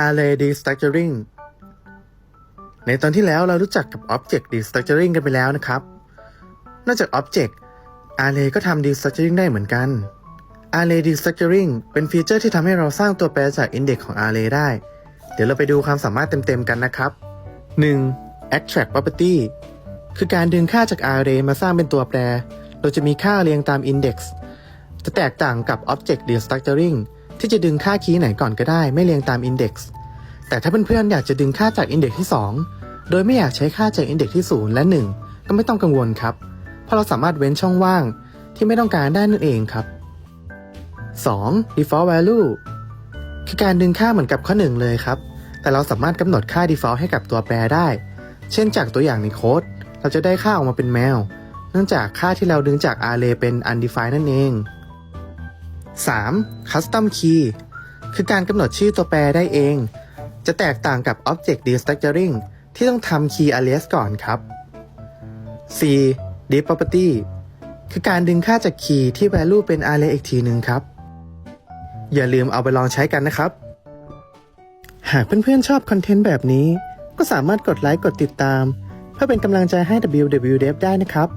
Array Destructuring ในตอนที่แล้วเรารู้จักกับ Object Destructuring กันไปแล้วนะครับ นอกจาก Object Array ก็ทำ Destructuring ได้เหมือนกัน Array Destructuring เป็นฟีเจอร์ที่ทำให้เราสร้างตัวแปรจาก Index ของ Array ได้ เดี๋ยวเราไปดูความสามารถเต็มๆกันนะครับ 1. Extract Property คือการดึงค่าจาก Array มาสร้างเป็นตัวแปร โดยจะมีค่าเรียงตาม Index จะแตกต่างกับ Object Destructuring ที่จะดึงค่าคีย์ไหนก่อนก็ได้ไม่เรียงตาม Index แต่ถ้าเพื่อนๆอยากจะดึงค่าจาก Index ที่ 2 โดยไม่อยากใช้ค่าจาก Index ที่ 0 และ 1 ก็ไม่ต้องกังวลครับ เพราะเราสามารถเว้นช่องว่างที่ไม่ต้องการได้นั่นเองครับ 2. default value คือการดึงค่าเหมือนกับข้อ 1 เลยครับ แต่เราสามารถกำหนดค่า default ให้กับตัวแปรได้ เช่นจากตัวอย่างในโค้ด เราจะได้ค่าออกมาเป็นแมว เนื่องจากค่าที่เราดึงจาก array เป็น undefined นั่นเอง 3. custom key คือการกำหนดชื่อตัวแปรได้เอง จะแตกต่างกับ object destructuring ที่ต้องทำ key alias ก่อนครับ 4. deep property คือการดึงค่าจาก key ที่ value เป็น array อีกทีหนึ่งครับ อย่าลืมเอาไปลองใช้กันนะครับ หากเพื่อนๆชอบคอนเทนต์แบบนี้ ก็สามารถกดไลค์กดติดตาม เพื่อเป็นกำลังใจให้ WWDF ได้นะครับ